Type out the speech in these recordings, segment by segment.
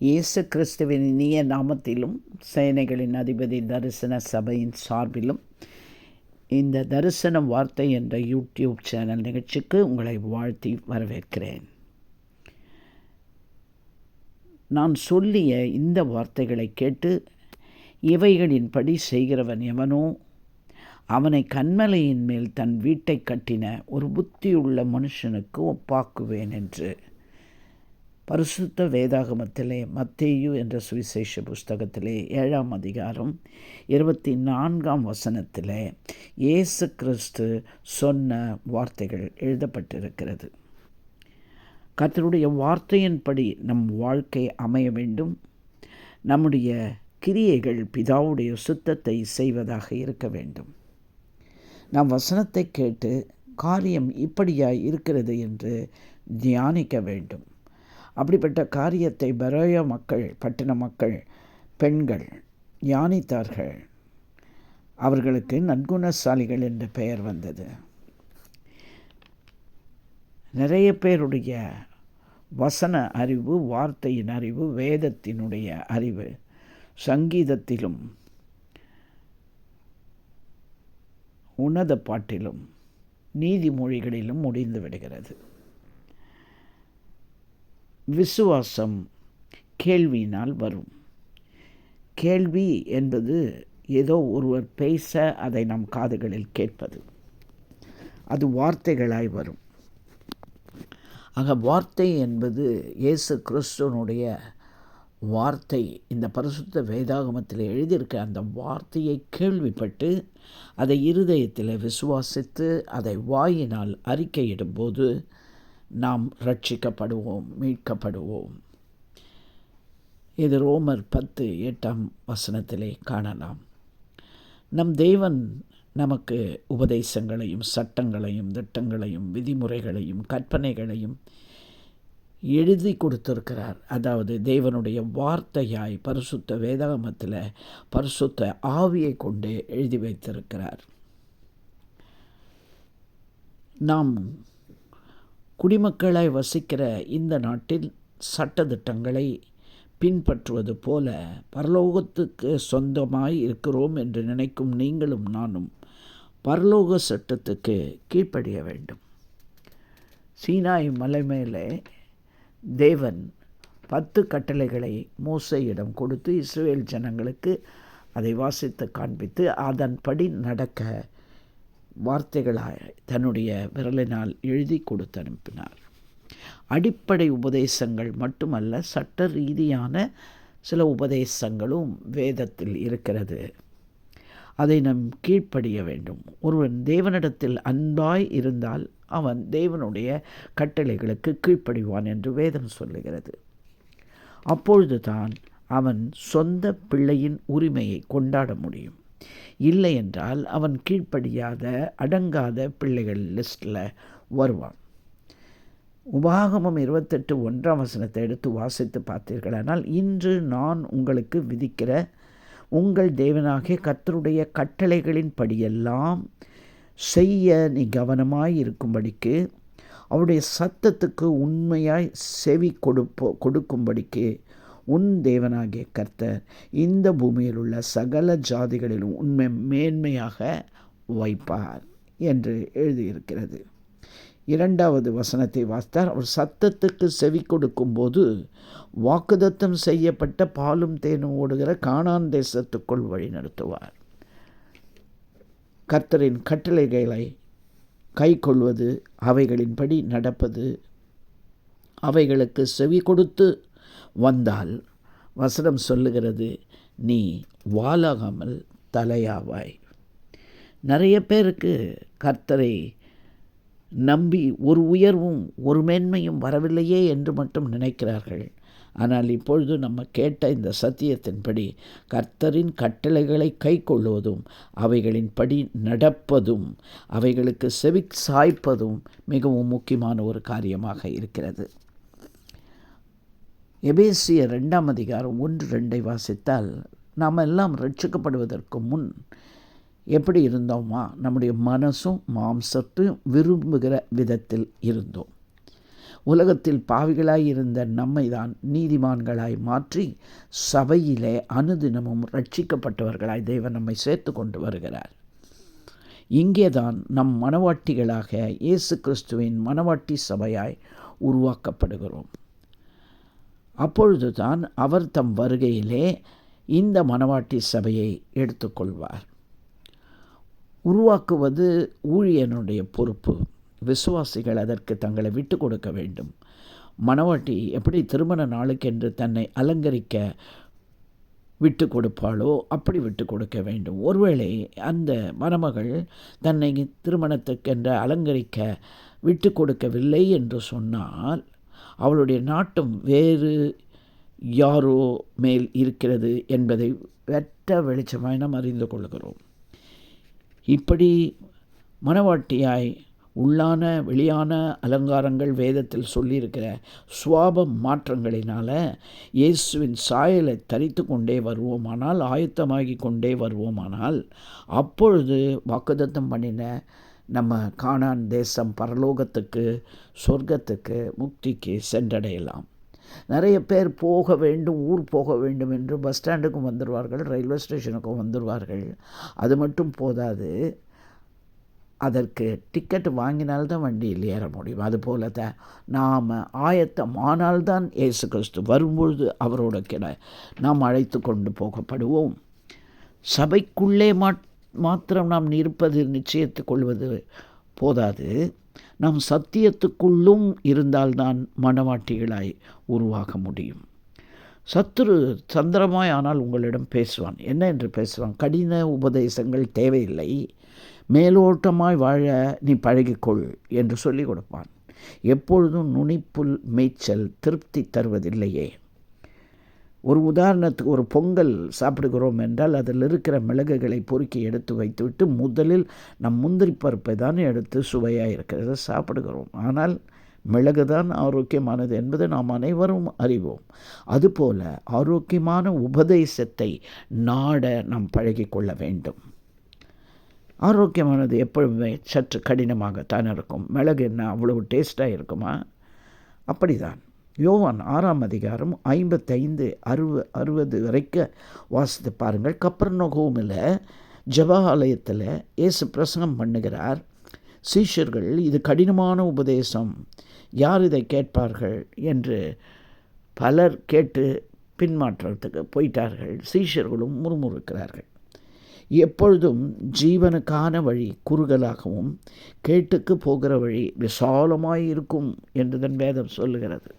இயேசு கிறிஸ்துவின் இனிய நாமத்திலும் சேனைகளின் அதிபதி தரிசன சபையின் சார்பிலும் இந்த தரிசன வார்த்தை என்ற யூடியூப் சேனல் நிகழ்ச்சிக்கு உங்களை வாழ்த்தி வரவேற்கிறேன். நான் சொல்லிய இந்த வார்த்தைகளை கேட்டு இவைகளின்படி செய்கிறவன் எவனோ அவனை கண்மலையின் மேல் தன் வீட்டை கட்டின ஒரு புத்தியுள்ள மனுஷனுக்கு ஒப்பாக்குவேன் என்று பரிசுத்த வேதாகமத்திலே மத்தேயு என்ற சுவிசேஷ புஸ்தகத்திலே ஏழாம் அதிகாரம் இருபத்தி நான்காம் வசனத்திலே இயேசு கிறிஸ்து சொன்ன வார்த்தைகள் எழுதப்பட்டிருக்கிறது. கர்த்தருடைய வார்த்தையின்படி நம் வாழ்க்கை அமைய வேண்டும். நம்முடைய கிரியைகள் பிதாவுடைய சுத்தத்தை செய்வதாக இருக்க வேண்டும். நாம் வசனத்தை கேட்டு காரியம் இப்படியாக இருக்கிறது என்று தியானிக்க வேண்டும். அப்படிப்பட்ட காரியத்தை பரோய மக்கள் பட்டின மக்கள் பெண்கள் தியானித்தார்கள் அவர்களுக்கு நற்குணசாலிகள் என்ற பெயர் வந்தது. நிறைய பேருடைய வசன அறிவு வார்த்தையின் அறிவு வேதத்தினுடைய அறிவு சங்கீதத்திலும் உன்னத பாட்டிலும் நீதிமொழிகளிலும் முடிந்து விடுகிறது. விசுவாசம் கேள்வியினால் வரும். கேள்வி என்பது ஏதோ ஒருவர் பேச அதை நம் காதுகளில் கேட்பது. அது வார்த்தைகளாய் வரும். ஆக வார்த்தை என்பது இயேசு கிறிஸ்துவனுடைய வார்த்தை. இந்த பரிசுத்த வேதாகமத்தில் எழுதியிருக்க அந்த வார்த்தையை கேள்விப்பட்டு அதை இருதயத்தில் விசுவாசித்து அதை வாயினால் அறிக்கையிடும்போது நாம் ரட்சிக்கப்படுவோம் மீட்கப்படுவோம். இது ரோமர் பத்து எட்டாம் வசனத்திலே காணலாம். நம் தேவன் நமக்கு உபதேசங்களையும் சட்டங்களையும் திட்டங்களையும் விதிமுறைகளையும் கற்பனைகளையும் எழுதி கொடுத்திருக்கிறார். அதாவது தேவனுடைய வார்த்தையாய் பரிசுத்த வேதாகமத்தில் பரிசுத்த ஆவியை கொண்டு எழுதி வைத்திருக்கிறார். நாம் குடிமக்களாய் வசிக்கிற இந்த நாட்டில் சட்டத்திட்டங்களை பின்பற்றுவது போல பரலோகத்துக்கு சொந்தமாய் இருக்கிறோம் என்று நினைக்கும் நீங்களும் நானும் பரலோக சட்டத்துக்கு கீழ்ப்படிய வேண்டும். சீனாய் மலை மேலே தேவன் பத்து கட்டளைகளை மோசையிடம் கொடுத்து இஸ்ரேல் ஜனங்களுக்கு அதை வாசித்து காண்பித்து அதன்படி நடக்க வார்த்தைகளாக தன்னுடைய விரலினால் எழுதி கொடுத்து அனுப்பினார். அடிப்படை உபதேசங்கள் மட்டுமல்ல சட்ட ரீதியான சில உபதேசங்களும் வேதத்தில் இருக்கிறது. அதை நம் கீழ்ப்படிய வேண்டும். ஒருவன் தேவனிடத்தில் அன்பாய் இருந்தால் அவன் தேவனுடைய கட்டளைகளுக்கு கீழ்ப்படிவான் என்று வேதம் சொல்லுகிறது. அப்பொழுது தான் அவன் சொந்த பிள்ளையின் உரிமையை கொண்டாட முடியும். இல்லை என்றால் அவன் கீழ்ப்படியாத அடங்காத பிள்ளைகள் லிஸ்ட்டில் வருவான். உபாகமம் இருபத்தெட்டு ஒன்றாம் வசனத்தை எடுத்து வாசித்து பார்த்தீர்களானால் இன்று நான் உங்களுக்கு விதிக்கிற உங்கள் தேவனாகிய கர்த்தருடைய கட்டளைகளின் படியெல்லாம் செய்ய நீ கவனமாய் இருக்கும்படிக்கு அவருடைய சத்தத்துக்கு உண்மையாய் செவி கொடுப்போ கொடுக்கும்படிக்கு உன் தேவனாகிய கர்த்தர் இந்த பூமியில் உள்ள சகல ஜாதிகளிலும் உண்மை மேன்மையாக வைப்பார் என்று எழுதியிருக்கிறது. இரண்டாவது வசனத்தை வாசித்தார். அவர் சத்தத்துக்கு செவி கொடுக்கும்போது வாக்குதத்தம் செய்யப்பட்ட பாலும் தேனும் ஓடுகிற காணான் தேசத்துக்குள் வழிநடத்துவார் கர்த்தரின் கட்டளைகளை கை கொள்வது அவைகளின்படி நடப்பது அவைகளுக்கு செவி கொடுத்து வந்தால் வசனம் சொல்லுகிறது நீ வாழாகாமல் தலையாவாய். நிறைய பேருக்கு கர்த்தரை நம்பி ஒரு உயர்வும் ஒரு மேன்மையும் வரவில்லையே என்று மட்டும் நினைக்கிறார்கள். ஆனால் இப்பொழுது நம்ம கேட்ட இந்த சத்தியத்தின்படி கர்த்தரின் கட்டளைகளை கை கொள்வதும் அவைகளின்படி நடப்பதும் அவைகளுக்கு செவி சாய்ப்பதும் மிகவும் முக்கியமான ஒரு காரியமாக இருக்கிறது. எபேசிய ரெண்டாம் அதிகாரம் ஒன்று ரெண்டை வாசித்தால் நாம் எல்லாம் ரட்சிக்கப்படுவதற்கு முன் எப்படி இருந்தோமா? நம்முடைய மனசும் மாம்சத்தையும் விரும்புகிற விதத்தில் இருந்தோம். உலகத்தில் பாவிகளாய் இருந்த நம்மை தான் நீதிமான்களாய் மாற்றி சபையிலே அனுதினமும் ரட்சிக்கப்பட்டவர்களாய் தேவன் நம்மை சேர்த்து கொண்டு வருகிறார். இங்கேதான் நம் மனவாட்டிகளாக இயேசு கிறிஸ்துவின் மனவாட்டி சபையாய் உருவாக்கப்படுகிறோம். அப்பொழுதுதான் அவர் தம் வருகையிலே இந்த மனவாட்டி சபையை எடுத்துக்கொள்வார். உருவாக்குவது ஊழியனுடைய பொறுப்பு. விசுவாசிகள் அதற்கு தங்களை விட்டு கொடுக்க வேண்டும். மணவாட்டி எப்படி திருமண நாளுக்கென்று தன்னை அலங்கரிக்க விட்டு கொடுப்பாளோ அப்படி விட்டு கொடுக்க வேண்டும். ஒருவேளை அந்த மணமகள் தன்னை திருமணத்துக்கென்று அலங்கரிக்க விட்டு கொடுக்கவில்லை என்று சொன்னால் அவளுடைய நாட்டம் வேறு யாரோ மேல் இருக்கிறது என்பதை வெட்ட வெளிச்சமாய் நாம் அறிந்து கொள்கிறோம். இப்படி மனவாட்டியாய் உள்ளான வெளியான அலங்காரங்கள் வேதத்தில் சொல்லியிருக்கிற சுவாப மாற்றங்களினால் இயேசுவின் சாயலை தரித்து கொண்டே வருவோமானால் ஆயத்தமாகி கொண்டே வருவோமானால் அப்பொழுது வாக்குதத்தம் பண்ணின நம்ம காணான் தேசம் பரலோகத்துக்கு சொர்க்கத்துக்கு முக்திக்கு சென்றடையலாம். நிறைய பேர் போக வேண்டும் ஊர் போக வேண்டும் என்று பஸ் ஸ்டாண்டுக்கும் வந்துடுவார்கள் ரயில்வே ஸ்டேஷனுக்கும் வந்துடுவார்கள் அது மட்டும் போதாது அதற்கு டிக்கெட் வாங்கினால்தான் வண்டியில் ஏற முடியும். அதுபோல தான் நாம் ஆயத்தம் ஆனால்தான் இயேசு கிறிஸ்து வரும்பொழுது அவரோட கிட நாம் அழைத்து கொண்டு போகப்படுவோம். சபைக்குள்ளே மாத்திரம் நாம் இருப்பது நிச்சயத்து கொள்வது போதாது. நாம் சத்தியத்துக்குள்ளும் இருந்தால்தான் மனவாட்டிகளாய் உருவாக முடியும். சத்துரு சந்திரமாய் ஆனால் உங்களிடம் பேசுவான். என்ன என்று பேசுவான்? கடின உபதேசங்கள் தேவையில்லை. மேலோட்டமாய் வாழ நீ பழகிக்கொள் என்று சொல்லிக் கொடுப்பான். எப்பொழுதும் நுனிப்புல் மேய்ச்சல் திருப்தி தருவதில்லையே. ஒரு உதாரணத்துக்கு ஒரு பொங்கல் சாப்பிடுகிறோம் என்றால் அதில் இருக்கிற மிளகுகளை பொறுக்கி எடுத்து வைத்துவிட்டு முதலில் நம் முந்திரி பருப்பை தான் எடுத்து சுவையாக இருக்கிறத சாப்பிடுகிறோம். ஆனால் மிளகு தான் ஆரோக்கியமானது என்பதை நாம் அனைவரும் அறிவோம். அதுபோல ஆரோக்கியமான உபதேசத்தை நாட நாம் பழகிக்கொள்ள வேண்டும். ஆரோக்கியமானது எப்பொழுதுமே சற்று கடினமாகத்தான் இருக்கும். மிளகு என்ன அவ்வளவு டேஸ்ட்டாக இருக்குமா? அப்படிதான். யோவான் ஆறாம் அதிகாரம் ஐம்பத்தைந்து அறுவ அறுபது வரைக்கும் வாசித்து பாருங்கள். கப்பர் நொகோமில் ஜபாலயத்தில் இயேசு பிரசங்கம் பண்ணுகிறார். சீஷர்கள் இது கடினமான உபதேசம். யார் இதை கேட்பார்கள்? என்று பலர் கேட்டு பின்மாற்றத்துக்கு போயிட்டார்கள். சீஷர்களும் முறுமுறுக்கிறார்கள். எப்பொழுதும் ஜீவனுக்கான வழி குறுகலாகவும் கேட்டுக்கு போகிற வழி விசாலமாய் இருக்கும் என்றுதன் வேதம் சொல்லுகிறது.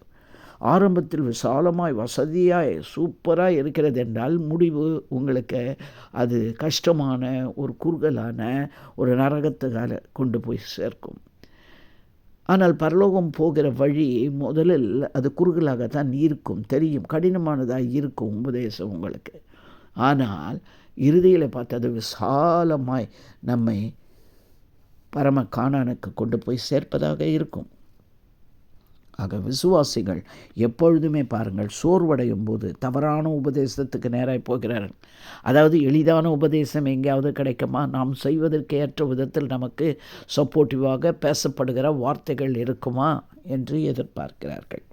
ஆரம்பத்தில் விசாலமாய் வசதியாக சூப்பராக இருக்கிறது என்றால் முடிவு உங்களுக்கு அது கஷ்டமான ஒரு குறுகலான ஒரு நரகத்துக்கால கொண்டு போய் சேர்க்கும். ஆனால் பரலோகம் போகிற வழி முதலில் அது குறுகலாகத்தான் இருக்கும் தெரியும் கடினமானதாக இருக்கும் உபதேசம் உங்களுக்கு. ஆனால் இறுதியில் பார்த்தது விசாலமாய் நம்மை பரம காணானுக்கு கொண்டு போய் சேர்ப்பதாக இருக்கும். ஆக விசுவாசிகள் எப்பொழுதுமே பாருங்கள் சோர்வடையும் போது தவறான உபதேசத்துக்கு நேராக போகிறார்கள். அதாவது எளிதான உபதேசம் எங்கேயாவது கிடைக்குமா? நாம் செய்வதற்கு ஏற்ற விதத்தில் நமக்கு சப்போர்ட்டிவாக பேசப்படுகிற வார்த்தைகள் இருக்குமா? என்று எதிர்பார்க்கிறார்கள்.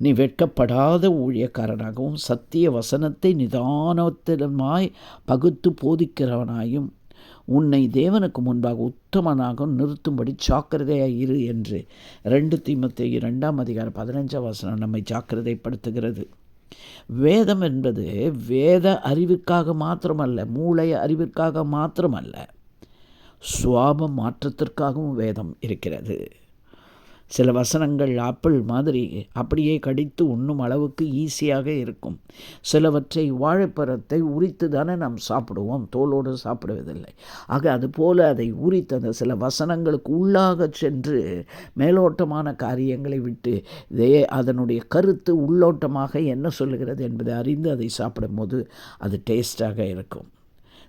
நீ வெட்கப்படாத ஊழியக்காரனாகவும் சத்திய வசனத்தை நிதானத்திலுமாய் பகுத்து போதிக்கிறவனாயும் உன்னை தேவனுக்கு முன்பாக உத்தமனாக நிறுத்தும்படி ஜாக்கிரதையாக இரு என்று ரெண்டு தீமத்தை இரண்டாம் அதிகாரம் பதினஞ்சாம் வசனம் நம்மை ஜாக்கிரதைப்படுத்துகிறது. வேதம் என்பது வேத அறிவுக்காக மாத்திரமல்ல மூளை அறிவிற்காக மாத்திரமல்ல. சுவாப மாற்றத்திற்காகவும் வேதம் இருக்கிறது. சில வசனங்கள் ஆப்பிள் மாதிரி அப்படியே கடித்து உண்ணும் அளவுக்கு ஈஸியாக இருக்கும். சிலவற்றை வாழைப்பழத்தை உரித்து தானே நாம் சாப்பிடுவோம் தோலோடு சாப்பிடுவதில்லை. ஆக அதுபோல் அதை உரித்து அந்த சில வசனங்களுக்கு உள்ளாக சென்று மேலோட்டமான காரியங்களை விட்டு இதே அதனுடைய கருத்து உள்ளோட்டமாக என்ன சொல்லுகிறது என்பதை அறிந்து அதை சாப்பிடும்போது அது டேஸ்டாக இருக்கும்.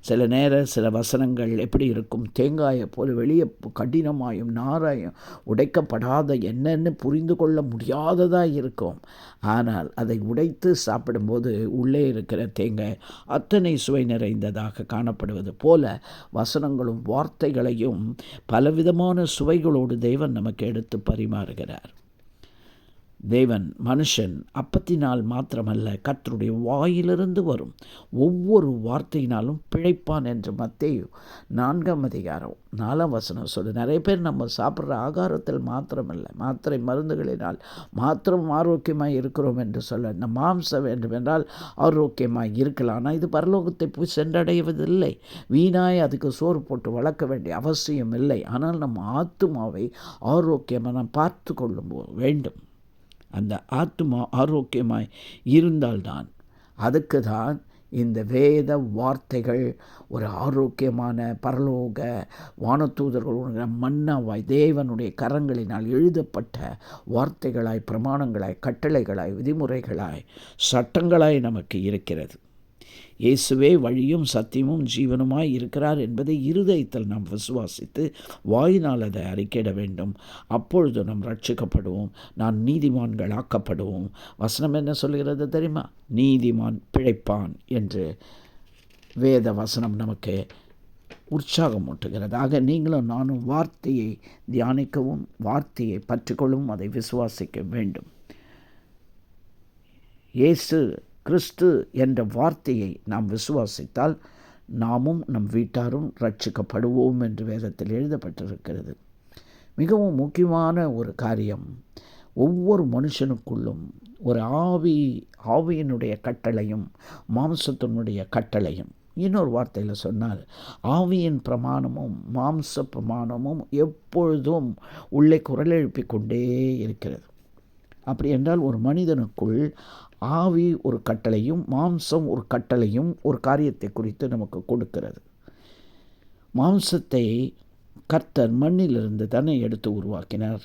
சில நேர சில வசனங்கள் எப்படி இருக்கும்? தேங்காயை போல் வெளியே கடினமாயும் நாராயும் உடைக்கப்படாத என்னென்னு புரிந்து கொள்ள முடியாததாக இருக்கும். ஆனால் அதை உடைத்து சாப்பிடும்போது உள்ளே இருக்கிற தேங்காய் அத்தனை சுவை நிறைந்ததாக காணப்படுவது போல வசனங்களும் வார்த்தைகளையும் பலவிதமான சுவைகளோடு தேவன் நமக்கு எடுத்து பரிமாறுகிறார். தேவன் மனுஷன் அப்பத்தினால் மாத்திரமல்ல கர்த்தருடைய வாயிலிருந்து வரும் ஒவ்வொரு வார்த்தையினாலும் பிழைப்பான் என்று மத்தேயு நான்காம் அதிகாரம் நாலாம் வசனம் சொல்லு நிறைய பேர் நம்ம சாப்பிட்ற ஆகாரத்தில் மாத்திரமல்ல மாத்திரை மருந்துகளினால் மாத்திரம் ஆரோக்கியமாக இருக்கிறோம் என்று சொல்ல இந்த மாம்சம் வேண்டுமென்றால் ஆரோக்கியமாக இருக்கலாம். ஆனால் இது பரலோகத்தை போய் சென்றடைவதில்லை. வீணாய் அதுக்கு சோறு போட்டு வளர்க்க வேண்டிய அவசியம் இல்லை. ஆனால் நம்ம ஆத்துமாவை ஆரோக்கியமாக நாம் பார்த்து கொள்ளும் வேண்டும். அந்த ஆத்மா ஆரோக்கியமாய் இருந்தால்தான் அதுக்கு தான் இந்த வேத வார்த்தைகள் ஒரு ஆரோக்கியமான பரலோக வானத்தூதர்களுடைய மன்னாவாய் தேவனுடைய கரங்களினால் எழுதப்பட்ட வார்த்தைகளாய் பிரமாணங்களாய் கட்டளைகளாய் விதிமுறைகளாய் சட்டங்களாய் நமக்கு இருக்கிறது. இயேசுவே வழியும் சத்தியமும் ஜீவனுமாய் இருக்கிறார் என்பதை இருதயத்தில் நாம் விசுவாசித்து வாயினால் அதை அறிக்கையிட வேண்டும். அப்பொழுது நாம் ரட்சிக்கப்படுவோம் நான் நீதிமான்கள் ஆக்கப்படுவோம் வசனம் என்ன சொல்கிறது தெரியுமா? நீதிமான் பிழைப்பான் என்று வேத வசனம் நமக்கு உற்சாகம் ஊட்டுகிறது ஆக நீங்களும் நானும் வார்த்தையை தியானிக்கவும் வார்த்தையை பற்றிக்கொள்ளவும் அதை விசுவாசிக்க வேண்டும். இயேசு கிறிஸ்து என்ற வார்த்தையை நாம் விசுவாசித்தால் நாமும் நம் வீட்டாரும் ரட்சிக்கப்படுவோம் என்று வேதத்தில் எழுதப்பட்டிருக்கிறது. மிகவும் முக்கியமான ஒரு காரியம் ஒவ்வொரு மனுஷனுக்குள்ளும் ஒரு ஆவி ஆவியினுடைய கட்டளையும் மாம்சத்தினுடைய கட்டளையும். இன்னொரு வார்த்தையில் சொன்னால் ஆவியின் பிரமாணமும் மாம்ச பிரமாணமும் எப்பொழுதும் உள்ளே குரல் எழுப்பிக் கொண்டே இருக்கிறது. அப்படி என்றால் ஒரு மனிதனுக்குள் ஆவி ஒரு கட்டளையும் மாம்சம் ஒரு கட்டளையும் ஒரு காரியத்தை குறித்து நமக்கு கொடுக்கிறது. மாம்சத்தை கர்த்தர் மண்ணிலிருந்து தானே எடுத்து உருவாக்கினார்.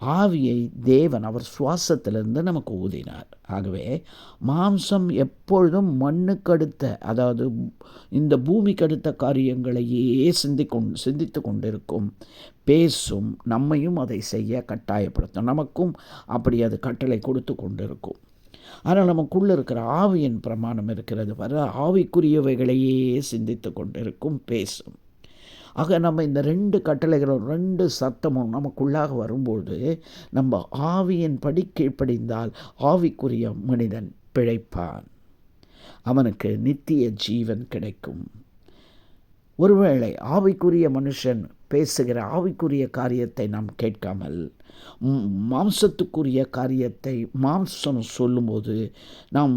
ஆவியை தேவன் அவர் சுவாசத்திலிருந்து நமக்கு ஊதினார். ஆகவே மாம்சம் எப்பொழுதும் மண்ணுக்கு அடுத்த அதாவது இந்த பூமிக்கு அடுத்த காரியங்களையே சிந்திக்கொண் சிந்தித்து கொண்டிருக்கும். பேசும் நம்மையும் அதை செய்ய கட்டாயப்படுத்தும். நமக்கும் அப்படி அது கட்டளை கொடுத்து கொண்டிருக்கும். ஆனால் நமக்குள்ளே இருக்கிற ஆவியின் பிரமாணம் இருக்கிறது வர ஆவிக்குரியவைகளையே சிந்தித்து கொண்டிருக்கும் பேசும். ஆக நம்ம இந்த ரெண்டு கட்டளைகளும் ரெண்டு சத்தமும் நமக்குள்ளாக வரும்போது நம்ம ஆவியின் படி கீழ்ப்படிந்தால் ஆவிக்குரிய மனிதன் பிழைப்பான். அவனுக்கு நித்திய ஜீவன் கிடைக்கும். ஒருவேளை ஆவிக்குரிய மனுஷன் பேசுகிற ஆவிக்குரிய காரியத்தை நாம் கேட்காமல் மாம்சத்துக்குரிய காரியத்தை மாம்சம் சொல்லும்போது நாம்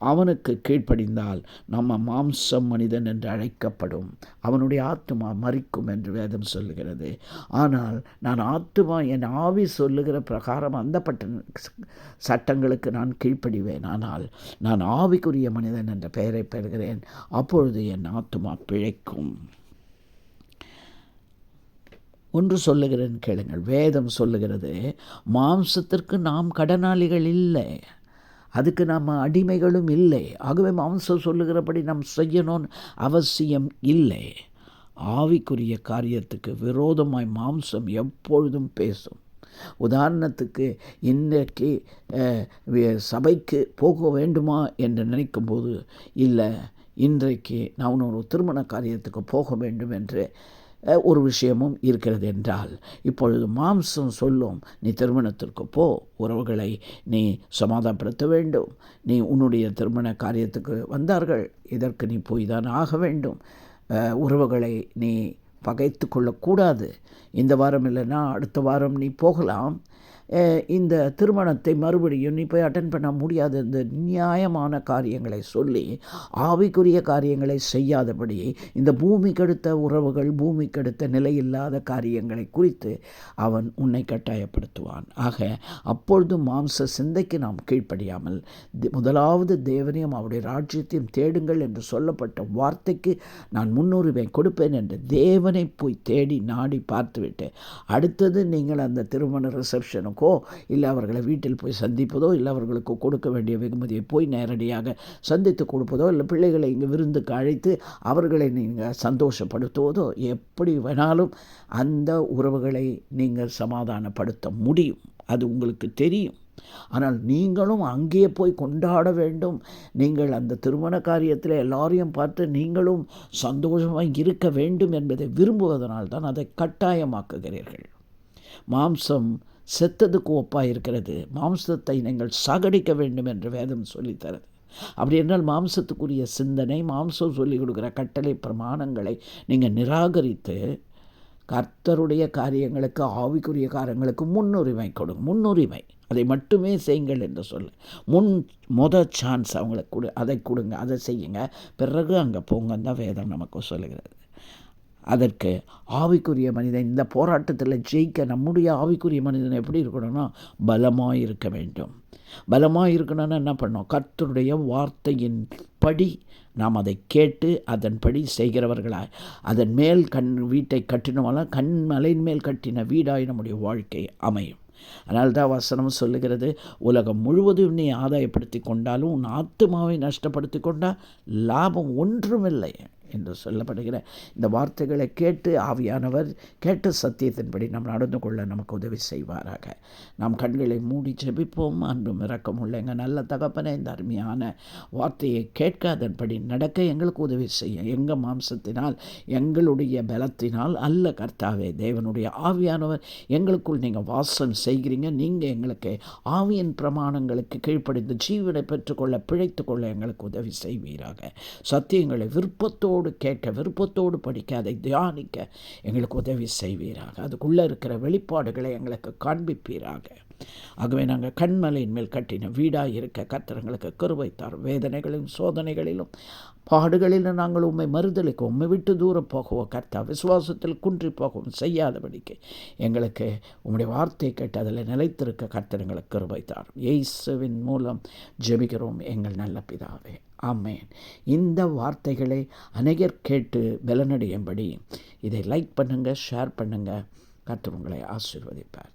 அவனுக்கு கீழ்ப்படிந்தால் நம்ம மாம்சம் மனிதன் என்று அழைக்கப்படும். அவனுடைய ஆத்மா மறிக்கும் என்று வேதம் சொல்லுகிறது. ஆனால் நான் ஆத்மா என் ஆவி சொல்லுகிற பிரகாரம் அந்த பட்ட சட்டங்களுக்கு நான் கீழ்ப்படிவேன். ஆனால் நான் ஆவிக்குரிய மனிதன் என்ற பெயரை பெறுகிறேன். அப்பொழுது என் ஆத்மா பிழைக்கும். ஒன்று சொல்லுகிறேன் கேளுங்கள். வேதம் சொல்லுகிறது மாம்சத்திற்கு நாம் கடனாளிகள் இல்லை. அதுக்கு நாம் அடிமைகளும் இல்லை. ஆகவே மாம்சம் சொல்லுகிறபடி நாம் செய்யணும்னு அவசியம் இல்லை. ஆவிக்குரிய காரியத்துக்கு விரோதமாய் மாம்சம் எப்பொழுதும் பேசும். உதாரணத்துக்கு இன்றைக்கு சபைக்கு போக வேண்டுமா என்று நினைக்கும்போது இல்லை இன்றைக்கு நான் ஒரு திருமண காரியத்துக்கு போக வேண்டும் என்று ஒரு விஷயமும் இருக்கிறது என்றால் இப்பொழுது மாம்சம் சொல்லும் நீ திருமணத்திற்கு போ உறவுகளை நீ சமாதானப்படுத்த வேண்டும். நீ உன்னுடைய திருமண காரியத்துக்கு வந்தார்கள் இதற்கு நீ போய் தான் ஆக வேண்டும். உறவுகளை நீ பகைத்து கொள்ளக்கூடாது. இந்த வாரம் இல்லைன்னா அடுத்த வாரம் நீ போகலாம். இந்த திருமணத்தை மறுபடியும் நீ போய் அட்டன் பண்ண முடியாத. இந்த நியாயமான காரியங்களை சொல்லி ஆவிக்குரிய காரியங்களை செய்யாதபடி இந்த பூமி கெடுத்த உறவுகள் பூமி கெடுத்த நிலையில்லாத காரியங்களை குறித்து அவன் உன்னை கட்டாயப்படுத்துவான். ஆக அப்பொழுது மாம்ச சிந்தைக்கு நாம் கீழ்ப்படியாமல் முதலாவது தேவனையும் அவருடைய ராஜ்யத்தையும் தேடுங்கள் என்று சொல்லப்பட்ட வார்த்தைக்கு நான் முன்னுரிமை கொடுப்பேன் என்று தேவனை போய் தேடி நாடி பார்த்துவிட்டு அடுத்தது நீங்கள் அந்த திருமண ரிசப்ஷனுக்கு கொடுப்பதற்கோ இல்லை அவர்களை வீட்டில் போய் சந்திப்பதோ இல்லை அவர்களுக்கு கொடுக்க வேண்டிய வெகுமதியை போய் நேரடியாக சந்தித்து கொடுப்பதோ இல்லை பிள்ளைகளை இங்கே விருந்துக்கு அழைத்து அவர்களை நீங்கள் சந்தோஷப்படுத்துவதோ எப்படி வேணாலும் அந்த உறவுகளை நீங்கள் சமாதானப்படுத்த முடியும். அது உங்களுக்கு தெரியும். ஆனால் நீங்களும் அங்கே போய் கொண்டாட வேண்டும். நீங்கள் அந்த திருமண காரியத்தில் எல்லாரையும் பார்த்து நீங்களும் சந்தோஷமாக இருக்க வேண்டும் என்பதை விரும்புவதனால் தான் அதை கட்டாயமாக்குகிறீர்கள். மாம்சம் செத்ததுக்கு ஒப்பாக இருக்கிறது. மாம்சத்தை நீங்கள் சாகடிக்க வேண்டும் என்று வேதம் சொல்லித்தரது. அப்படி என்றால் மாம்சத்துக்குரிய சிந்தனை மாம்சம் சொல்லிக் கொடுக்குற கட்டளை பிரமாணங்களை நீங்கள் நிராகரித்து கர்த்தருடைய காரியங்களுக்கு ஆவிக்குரிய காரியங்களுக்கு முன்னுரிமை கொடுங்க. முன்னுரிமை. அதை மட்டுமே செய்யுங்கள் என்று சொல்லு முன் மொத சான்ஸ் அவங்களுக்கு கொடு. அதை கொடுங்க. அதை செய்யுங்க. பிறகு அங்கே போங்கன்னு தான் வேதம் நமக்கு சொல்லுகிறது. அதற்கு ஆவிக்குரிய மனிதன் இந்த போராட்டத்தில் ஜெயிக்க நம்முடைய ஆவிக்குரிய மனிதன் எப்படி இருக்கணும்னா பலமாக இருக்க வேண்டும். பலமாக இருக்கணும்னா என்ன பண்ணோம் கர்த்தருடைய வார்த்தையின் படி நாம் அதை கேட்டு அதன்படி செய்கிறவர்களாய் அதன் மேல் கண் வீட்டை கட்டினவெல்லாம் கண் மலையின் மேல் கட்டின வீடாய் நம்முடைய வாழ்க்கை அமையும். அதனால் தான் வசனம் சொல்லுகிறது உலகம் முழுவதும் நீ ஆதாயப்படுத்தி கொண்டாலும் உன் ஆத்மாவை நஷ்டப்படுத்தி கொண்டால் லாபம் ஒன்றுமில்லை. என்று சொல்லப்படுகிற இந்த வார்த்தைகளை கேட்டு ஆவியானவர் கேட்டு சத்தியத்தின்படி நாம் நடந்து கொள்ள நமக்கு உதவி செய்வாராக. நாம் கண்களை மூடி ஜெபிப்போம். அன்றும் இறக்கம் உள்ள எங்கள் நல்ல தகப்பனை இந்த அருமையான வார்த்தையை கேட்க அதன்படி நடக்க எங்களுக்கு உதவி செய்ய. எங்கள் மாம்சத்தினால் எங்களுடைய பலத்தினால் அல்ல கர்த்தாவே தேவனுடைய ஆவியானவர் எங்களுக்குள் நீங்கள் வாசம் செய்கிறீங்க. நீங்கள் எங்களுக்கு ஆவியின் பிரமாணங்களுக்கு கீழ்ப்படிந்து ஜீவனை பெற்றுக்கொள்ள பிழைத்துக்கொள்ள எங்களுக்கு உதவி செய்வீராக. சத்தியங்களை விருப்பத்தோடு விருப்பத்தோடு கேட்க விருப்பத்தோடு படிக்க அதை தியானிக்க எங்களுக்கு உதவி செய்வீராக. அதுக்குள்ளே இருக்கிற வெளிப்பாடுகளை எங்களுக்கு காண்பிப்பீராக. ஆகவே நாங்கள் கண்மலையின் மேல் கட்டின வீடாக இருக்க கத்திரங்களுக்கு கருவைத்தார் வேதனைகளிலும் சோதனைகளிலும் பாடுகளிலும் நாங்கள் உண்மை மறுதளிக்க உண்மை விட்டு தூரம் போகவோ கர்த்தா விசுவாசத்தில் குன்றி போகவும் செய்யாதபடிக்கு எங்களுக்கு உங்களுடைய வார்த்தை கேட்டு அதில் நிலைத்திருக்க கர்த்தனங்களுக்கு கருவைத்தார் இயேசுவின் மூலம் ஜெபிக்கிறோம். எங்கள் நல்ல பிதாவே. ஆமேன். இந்த வார்த்தைகளை அநேகர் கேட்டு பலனடையும்படி இதை லைக் பண்ணுங்கள் ஷேர் பண்ணுங்கள் கர்த்தர் உங்களை ஆசிர்வதிப்பார்.